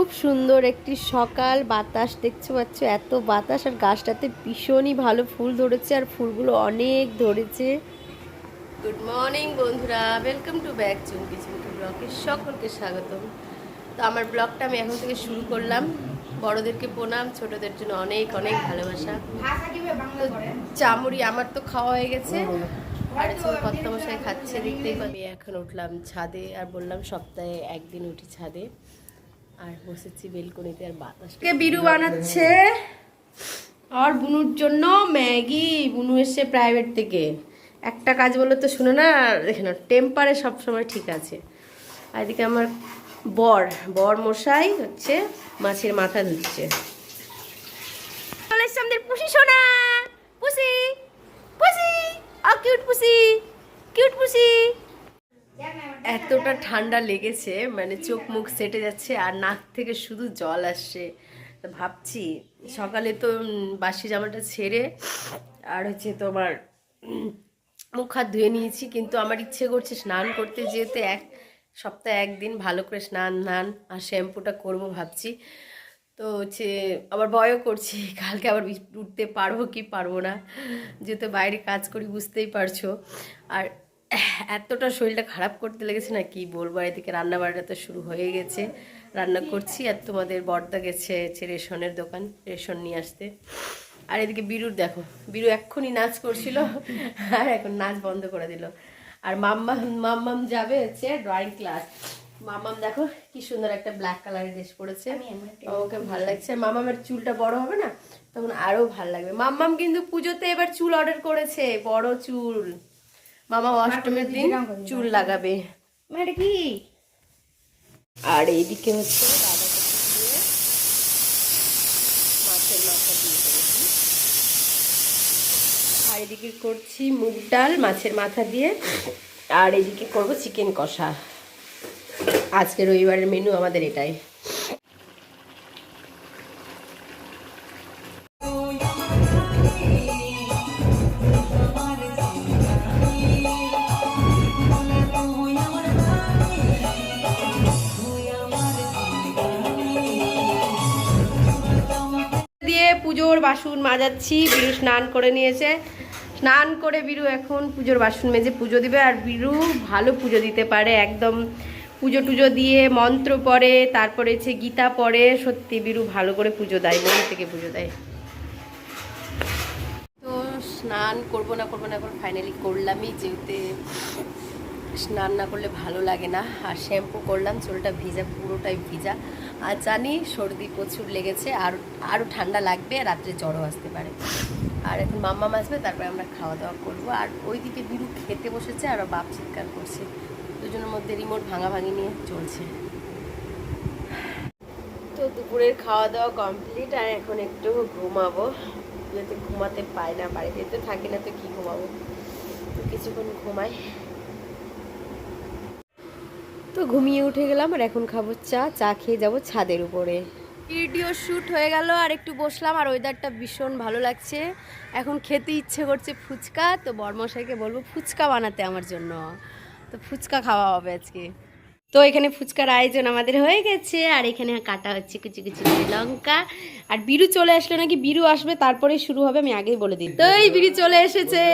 খুব সুন্দর একটি সকাল, বাতাস। দেখতে পাচ্ছ এত বাতাস আর গাছটাতে ভীষণই ভালো ফুল ধরেছে আর ফুলগুলো অনেক ধরেছে। গুড মর্নিং বন্ধুরা welcome to back Chumki Chumki ব্লগে সকলকে স্বাগতম। তো আমার ব্লগটা আমি এখন থেকে শুরু করলাম। বড়দেরকে প্রণাম, ছোটদের জন্য অনেক অনেক ভালোবাসা। চামড়ি আমার তো খাওয়া হয়ে গেছে। আর এখন কত মশাই খাচ্ছে, দেখতেই পাবি এখন উঠলাম ছাদে আর বললাম সপ্তাহে একদিন উঠি ছাদে। আর বসেছি বেলকনিতে আর বাতাস কে বিরু বানাচ্ছে? আর বুনুর জন্য ম্যাগি। বুনু এসছে প্রাইভেট থেকে। একটা কাজ বলে তো শুনে না? দেখে না টেম্পারে সবসময় ঠিক আছে। আর এদিকে আমার বর বর মশাই হচ্ছে মাছের মাথা ধুচ্ছে। চলে এসছে আমাদের পুষি সোনা। পুষি পুষি। আ কিউট পুষি কিউট পুষি। এতটা ঠান্ডা লেগেছে মানে চোখ মুখ সেটে যাচ্ছে আর নাক থেকে শুধু জল আসছে। ভাবছি সকালে তো বাসি জামাটা ছেড়ে আর হচ্ছে তোমার মুখ হাত ধুয়ে নিয়েছি, কিন্তু আমার ইচ্ছে করছে স্নান করতে যেতে এক সপ্তাহে একদিন ভালো করে স্নান ধান আর শ্যাম্পুটা করব ভাবছি। তো হচ্ছে আবার ভয়ও করছি, কালকে আবার উঠতে পারব কি পারব না, যেহেতু বাইরে কাজ করি বুঝতেই পারছ। আর এতটা শরীরটা খারাপ করতে লেগেছে না কি বলব? এদিকে রান্না বান্না তো শুরু হয়ে গেছে। রান্না করছি আর তোমাদের বর্দা গেছে হচ্ছে রেশনের দোকান রেশন নিয়ে আসতে। আর এদিকে বিরুর দেখো বিরু এক্ষুনি নাচ করছিল আর এখন নাচ বন্ধ করে দিল। আর মাম্মাম মাম্মাম যাবে হচ্ছে ড্রয়িং ক্লাস মাম্মাম দেখো কি সুন্দর একটা ব্ল্যাক কালারের ড্রেস পরেছে। ওকে ভালো লাগছে। মামামের চুলটা বড় হবে না তখন আরও ভালো লাগবে। মাম্মাম কিন্তু পুজোতে এবার চুল অর্ডার করেছে বড় চুল। মামা অষ্টমীর দিন চুল লাগাবে। কি? আর এইদিকে হচ্ছে মাছের মাথা দিয়ে আর এদিকে করছি মুগ ডাল, মাছের মাথা দিয়ে। আর এদিকে করব চিকেন কষা। আজকে রবিবারের মেনু আমাদের এটাই। পুজোর বাসন মাজাচ্ছি, বিরু স্নান করে নিয়েছে। স্নান করে বিরু এখন পুজোর বাসন মেজে পুজো দিবে, আর বিরু ভালো পুজো দিতে পারে, একদম পুজো টুজো দিয়ে মন্ত্র পড়ে, তারপরে হচ্ছে গীতা পড়ে, সত্যি বিরু ভালো করে পুজো দেয়, মন থেকে পুজো দেয়। তো স্নান করব না করব না করে ফাইনালি করলামই, যেহেতু স্নান না করলে ভালো লাগে না। আর শ্যাম্পু করলাম, চুলটা ভিজা, পুরোটাই ভিজা। আর জানি সর্দি প্রচুর লেগেছে, আর আরও ঠান্ডা লাগবে, রাত্রে জ্বরও আসতে পারে। আর এখন মাম্মা আসবে, তারপরে আমরা খাওয়া দাওয়া করব। আর ওইদিকে বিরু খেতে বসেছে, আর বাপ চিৎকার করছে। দুজনের মধ্যে রিমোট ভাঙাভাঙি নিয়ে চলছে। তো দুপুরের খাওয়া দাওয়া কমপ্লিট, আর এখন একটু ঘুমাবো। যেহেতু ঘুমাতে পাই না, বাড়িতে তো থাকি না, তো কি ঘুমাবো? তো কিছুক্ষণ ঘুমাই। তো ঘুমিয়ে উঠে গেলাম আর এখন খাব চা চা খেয়ে যাব ছাদের উপরে। ভিডিও শ্যুট হয়ে গেল আর একটু বসলাম আর ওয়েদারটা ভীষণ ভালো লাগছে। এখন খেতে ইচ্ছে করছে ফুচকা, তো বর্মশাইকে বলব ফুচকা বানাতে আমার জন্য। তো ফুচকা খাওয়া হবে আজকে। তো এখানে ফুচকার আয়োজন আমাদের হয়ে গেছে আর এখানে কাটা হচ্ছে কুচি কুচি লঙ্কা। আর বিরু চলে আসলে নাকি বিরু আসবে তারপরে শুরু হবে, আমি আগেই বলে দিই। তো এই বিরু চলে এসেছে।